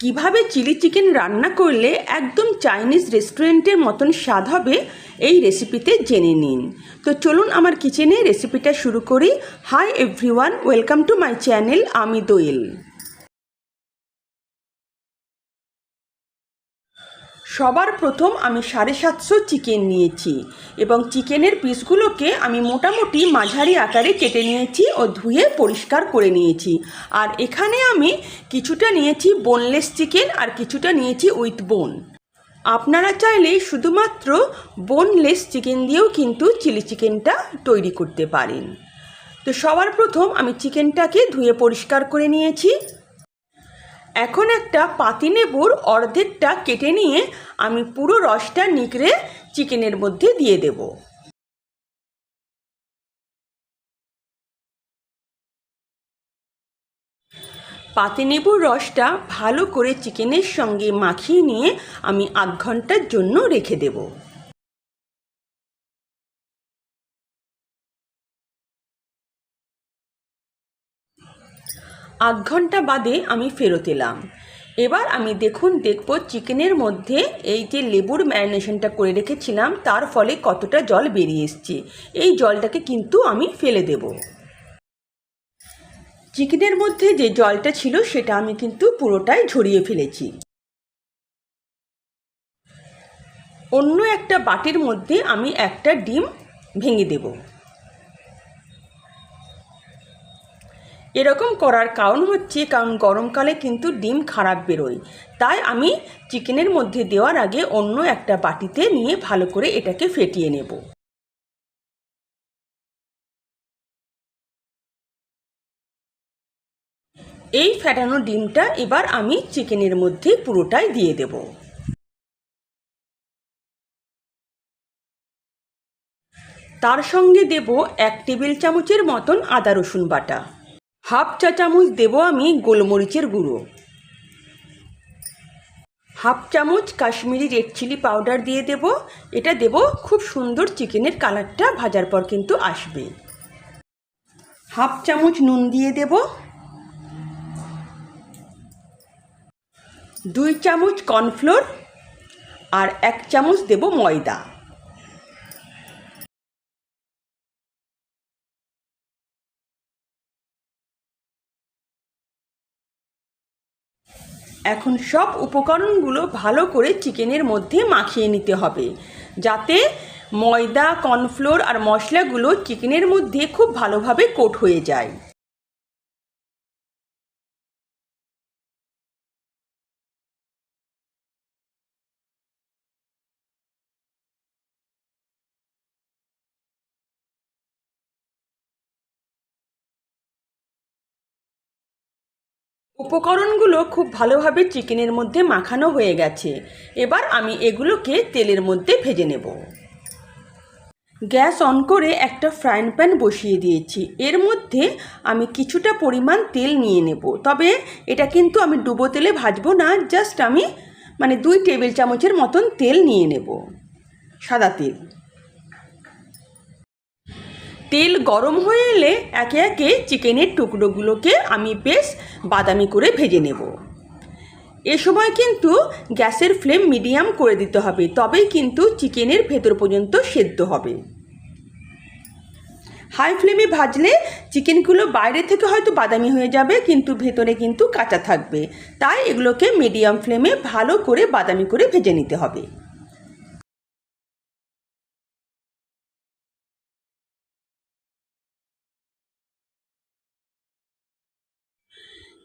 কীভাবে chilli chicken রান্না করলে একদম চাইনিজ রেস্টুরেন্টের মতন স্বাদ হবে এই রেসিপিতে জেনে নিন। তো চলুন আমার কিচেনে রেসিপিটা শুরু করি। Hi everyone welcome to my channel আমি দোয়েল। সবার প্রথম আমি সাড়ে সাতশো চিকেন নিয়েছি এবং চিকেনের পিসগুলোকে আমি মোটামুটি মাঝারি আকারে কেটে নিয়েছি ও ধুয়ে পরিষ্কার করে নিয়েছি। আর এখানে আমি কিছুটা নিয়েছি বোনলেস চিকেন আর কিছুটা নিয়েছি উইথ বোন আপনারা চাইলে শুধুমাত্র বোনলেস চিকেন দিয়েও কিন্তু চিলি চিকেনটা তৈরি করতে পারেন। তো সবার প্রথম আমি চিকেনটাকে ধুয়ে পরিষ্কার করে নিয়েছি। এখন একটা পাতিনেবুর অর্ধেকটা কেটে নিয়ে আমি পুরো রসটা নিকড়ে চিকেনের মধ্যে দিয়ে দেব। পাতিনেবুর রসটা ভালো করে চিকেনের সঙ্গে মাখিয়ে নিয়ে আমি আধ ঘণ্টার জন্য রেখে দেবো। আধ ঘণ্টা বাদে আমি ফেরত এলাম। এবার আমি দেখুন, দেখব চিকেনের মধ্যে এই যে লেবুর ম্যারিনেশনটা করে রেখেছিলাম, তার ফলে কতটা জল বেরিয়ে এসছে। এই জলটাকে কিন্তু আমি ফেলে দেব। চিকেনের মধ্যে যে জলটা ছিল, সেটা আমি কিন্তু পুরোটাই ঝরিয়ে ফেলেছি। অন্য একটা বাটির মধ্যে আমি একটা ডিম ভেঙে দেবো। এরকম করার কারণ হচ্ছে, কারণ গরমকালে কিন্তু ডিম খারাপ বেরোয়। তাই আমি চিকেনের মধ্যে দেওয়ার আগে অন্য একটা বাটিতে নিয়ে ভালো করে এটাকে ফেটিয়ে নেব। এই ফেটানো ডিমটা এবার আমি চিকেনের মধ্যে পুরোটাই দিয়ে দেব। তার সঙ্গে দেব এক টেবিল চামচের মতন আদা রসুন বাটা। হাফ চা চামচ দেবো আমি গোলমরিচের গুঁড়ো। হাফ চামচ কাশ্মীরি রেড চিলি পাউডার দিয়ে দেব। এটা দেব খুব সুন্দর চিকেনের কালারটা, ভাজার পর কিন্তু আসবে। হাফ চামচ নুন দিয়ে দেব। দুই চামচ কর্নফ্লোর আর এক চামচ দেব ময়দা। এখন সব উপকরণগুলো ভালো করে চিকেনের মধ্যে মাখিয়ে নিতে হবে, যাতে ময়দা, কর্নফ্লোর আর মশলাগুলো চিকেনের মধ্যে খুব ভালোভাবে কোট হয়ে যায়। উপকরণগুলো খুব ভালোভাবে চিকেনের মধ্যে মাখানো হয়ে গেছে। এবার আমি এগুলোকে তেলের মধ্যে ভেজে নেব। গ্যাস অন করে একটা ফ্রাইং প্যান বসিয়ে দিয়েছি। এর মধ্যে আমি কিছুটা পরিমাণ তেল নিয়ে নেব। তবে এটা কিন্তু আমি ডুবো তেলে ভাজবো না, জাস্ট আমি মানে দুই টেবিল চামচের মতন তেল নিয়ে নেব। সাদা তেল। তেল গরম হয়ে এলে একে একে চিকেনের টুকরোগুলোকে আমি বেশ বাদামি করে ভেজে নেব। এ সময় কিন্তু গ্যাসের ফ্লেম মিডিয়াম করে দিতে হবে, তবেই কিন্তু চিকেনের ভেতর পর্যন্ত সেদ্ধ হবে। হাই ফ্লেমে ভাজলে চিকেনগুলো বাইরে থেকে হয়তো বাদামি হয়ে যাবে, কিন্তু ভেতরে কিন্তু কাঁচা থাকবে। তাই এগুলোকে মিডিয়াম ফ্লেমে ভালো করে বাদামি করে ভেজে নিতে হবে।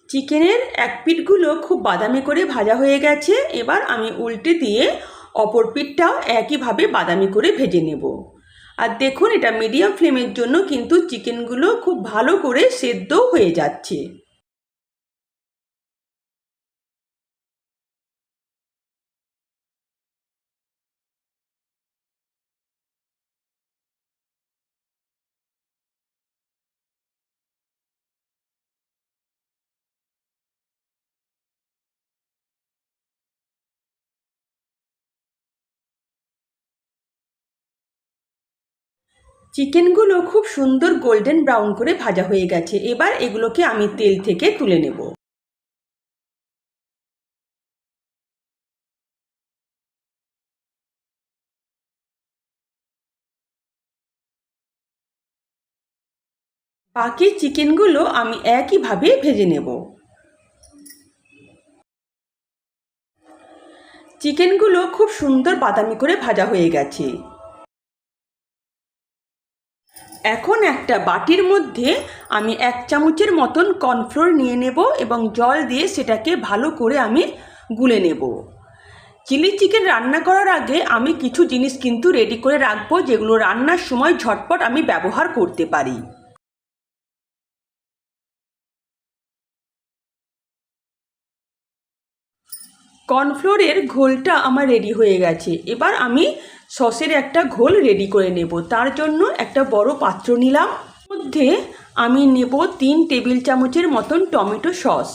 চিকেনের এক পিঠগুলো খুব বাদামি করে ভাজা হয়ে গেছে। এবার আমি উল্টে দিয়ে অপর পিঠটাও একইভাবে বাদামি করে ভেজে নেব। আর দেখুন, এটা মিডিয়াম ফ্লেমের জন্য কিন্তু চিকেনগুলো খুব ভালো করে সেদ্ধ হয়ে যাচ্ছে। চিকেনগুলো খুব সুন্দর গোল্ডেন ব্রাউন করে ভাজা হয়ে গেছে। এবার এগুলোকে আমি তেল থেকে তুলে নেব। বাকি চিকেনগুলো আমি একইভাবে ভেজে নেব। চিকেনগুলো খুব সুন্দর বাদামি করে ভাজা হয়ে গেছে। এখন একটা বাটির মধ্যে আমি এক চামচের মতন কর্নফ্লোর নিয়ে নেব এবং জল দিয়ে সেটাকে ভালো করে আমি গুলে নেব। চিলি চিকেন রান্না করার আগে আমি কিছু জিনিস কিন্তু রেডি করে রাখব যেগুলো রান্নার সময় ঝটপট আমি ব্যবহার করতে পারি। কর্নফ্লোরের ঘোলটা আমার রেডি হয়ে গেছে। এবার আমি সসের একটা ঘোল রেডি করে নেব। তার জন্য একটা বড় পাত্র নিলাম। মধ্যে আমি নেব তিন টেবিল চামচের মতন টমেটো সস।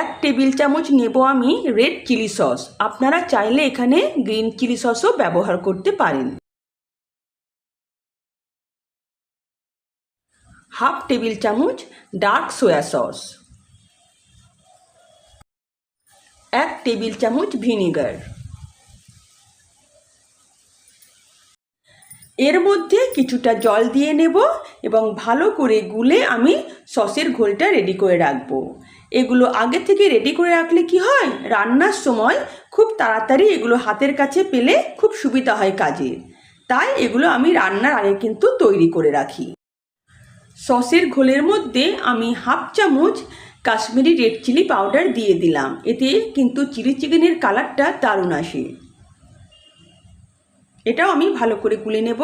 এক টেবিল চামচ নেব আমি রেড চিলি সস। আপনারা চাইলে এখানে গ্রিন চিলি সসও ব্যবহার করতে পারেন। হাফ টেবিল চামচ ডার্ক সোয়া সস। এক টেবিল চামচ ভিনেগার। এর মধ্যে কিছুটা জল দিয়ে নেব এবং ভালো করে গুলে আমি সসের ঘোলটা রেডি করে রাখব। এগুলো আগে থেকে রেডি করে রাখলে কি হয়? রান্নার সময় খুব তাড়াতাড়ি এগুলো হাতের কাছে পেলে খুব সুবিধা হয় কাজে। তাই এগুলো আমি রান্নার আগে কিন্তু তৈরি করে রাখি। সসের ঘোলের মধ্যে আমি হাফ চামচ কাশ্মীরি রেড চিলি পাউডার দিয়ে দিলাম। এতে কিন্তু চিলি চিকেনের কালারটা দারুণ আসে। এটাও আমি ভালো করে গুলে নেব।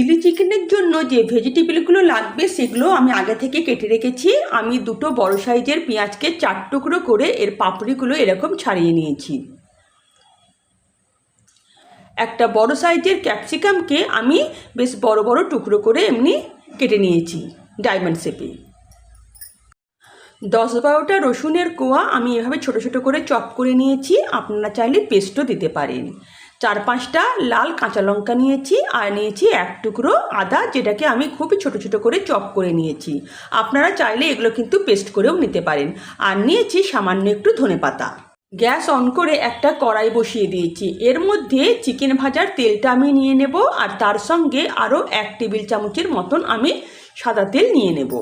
চিলি চিকেনের জন্য যে ভেজিটেবলগুলো লাগবে, সেগুলো আমি আগে থেকে কেটে রেখেছি। আমি দুটো বড় সাইজের পেঁয়াজকে চার টুকরো করে এর পাপড়িগুলো এরকম ছাড়িয়ে নিয়েছি। একটা বড় সাইজের ক্যাপসিকামকে আমি বেশ বড় বড় টুকরো করে এমনি কেটে নিয়েছি ডায়মন্ড শেপে। দশ বারোটা রসুনের কোয়া আমি এভাবে ছোট ছোট করে চপ করে নিয়েছি। আপনারা চাইলে পেস্টও দিতে পারেন। চার পাঁচটা লাল কাঁচা লঙ্কা নিয়েছি আর নিয়েছি এক টুকরো আদা, যেটাকে আমি খুবই ছোট ছোট করে চপ করে নিয়েছি। আপনারা চাইলে এগুলো কিন্তু পেস্ট করেও নিতে পারেন। আর নিয়েছি সামান্য একটু ধনে পাতা। গ্যাস অন করে একটা কড়াই বসিয়ে দিয়েছি। এর মধ্যে চিকেন ভাজার তেলটা আমি নিয়ে নেব আর তার সঙ্গে আরও এক টেবিল চামচের মতন আমি সাদা তেল নিয়ে নেব।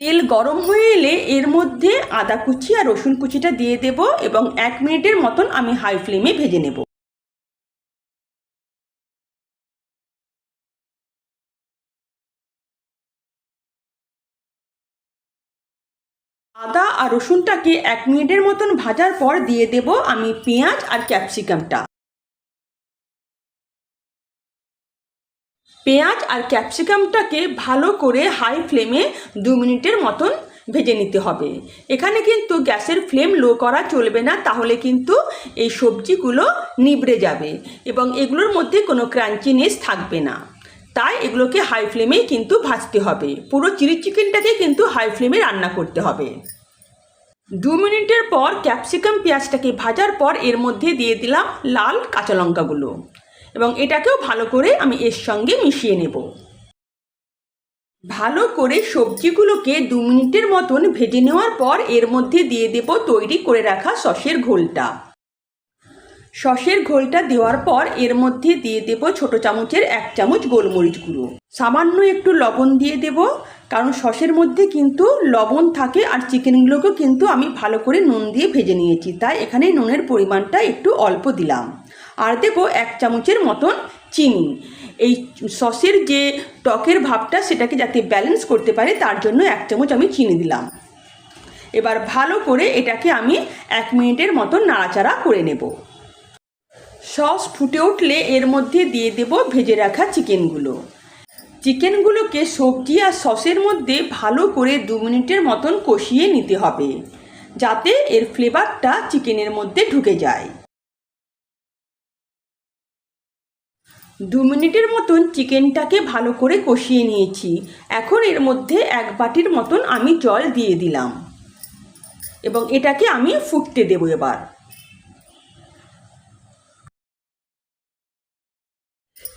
তেল গরম হয়ে এলে এর মধ্যে আদা কুচি আর রসুন কুচিটা দিয়ে দেব এবং এক মিনিটের মতন আমি হাই ফ্লেমে ভেজে নেব। আদা আর রসুনটাকে এক মিনিটের মতন ভাজার পর দিয়ে দেব আমি পেঁয়াজ আর ক্যাপসিকামটা পেঁয়াজ আর ক্যাপসিকামটাকে ভালো করে হাই ফ্লেমে দু মিনিটের মতন ভেজে নিতে হবে। এখানে কিন্তু গ্যাসের ফ্লেম লো করা চলবে না, তাহলে কিন্তু এই সবজিগুলো নিবড়ে যাবে এবং এগুলোর মধ্যে কোনো ক্রাঞ্চিনেস থাকবে না। তাই এগুলোকে হাই ফ্লেমেই কিন্তু ভাজতে হবে। পুরো চিলি চিকেনটাকে কিন্তু হাই ফ্লেমে রান্না করতে হবে। দু মিনিটের পর ক্যাপসিকাম পেঁয়াজটাকে ভাজার পর এর মধ্যে দিয়ে দিলাম লাল কাঁচা লঙ্কাগুলো। এবং এটাকেও ভালো করে আমি এর সঙ্গে মিশিয়ে নেব। ভালো করে সবজিগুলোকে দু মিনিটের মতন ভেজে নেওয়ার পর এর মধ্যে দিয়ে দেব তৈরি করে রাখা সসের ঘোলটা। সসের ঘোলটা দেওয়ার পর এর মধ্যে দিয়ে দেব ছোট চামচের এক চামচ গোলমরিচ গুঁড়ো। সামান্য একটু লবণ দিয়ে দেব, কারণ সসের মধ্যে কিন্তু লবণ থাকে আর চিকেনগুলোকেও কিন্তু আমি ভালো করে নুন দিয়ে ভেজে নিয়েছি, তাই এখানে নুনের পরিমাণটা একটু অল্প দিলাম। আর দেবো এক চামচের মতন চিনি। এই সসের যে টকের ভাবটা সেটাকে যাতে ব্যালেন্স করতে পারে, তার জন্য এক চামচ আমি চিনি দিলাম। এবার ভালো করে এটাকে আমি এক মিনিটের মতন নাড়াচাড়া করে নেব। সস ফুটে উঠলে এর মধ্যে দিয়ে দেব ভেজে রাখা চিকেনগুলো। চিকেনগুলোকে সবজি আর সসের মধ্যে ভালো করে দু মিনিটের মতন কষিয়ে নিতে হবে, যাতে এর ফ্লেভারটা চিকেনের মধ্যে ঢুকে যায়। দু মিনিটের মতন চিকেনটাকে ভালো করে কষিয়ে নিয়েছি। এখন এর মধ্যে এক বাটির মতন আমি জল দিয়ে দিলাম। এবং এটাকে আমি ফুটতে দেব এবার।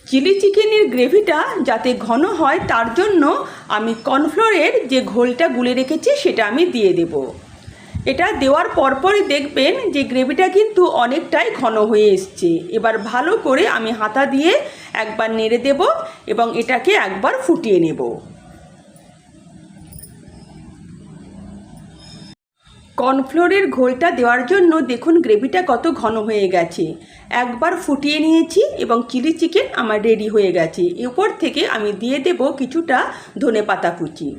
চিলি চিকেনের গ্রেভিটা যাতে ঘন হয় তার জন্য আমি কর্নফ্লোরের যে ঘোলটা গুলে রেখেছি সেটা আমি দিয়ে দেবো। এটা দেওয়ার পরপরই দেখবেন যে গ্রেভিটা কিন্তু অনেকটাই ঘন হয়ে এসছে। এবার ভালো করে আমি হাতা দিয়ে একবার নেড়ে দেব এবং এটাকে একবার ফুটিয়ে নেব। কর্নফ্লোরের ঘোলটা দেওয়ার জন্য দেখুন গ্রেভিটা কত ঘন হয়ে গেছে। একবার ফুটিয়ে নিয়েছি এবং চিলি চিকেন আমার রেডি হয়ে গেছে। এরপর থেকে আমি দিয়ে দেব কিছুটা ধনে পাতা কুচি।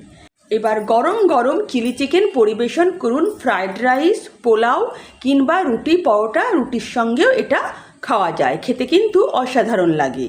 এবার গরম গরম চিলি চিকেন পরিবেশন করুন, ফ্রায়েড রাইস, পোলাও কিংবা রুটি, পরোটা, রুটির সঙ্গেও এটা খাওয়া যায়। খেতে কিন্তু অসাধারণ লাগে।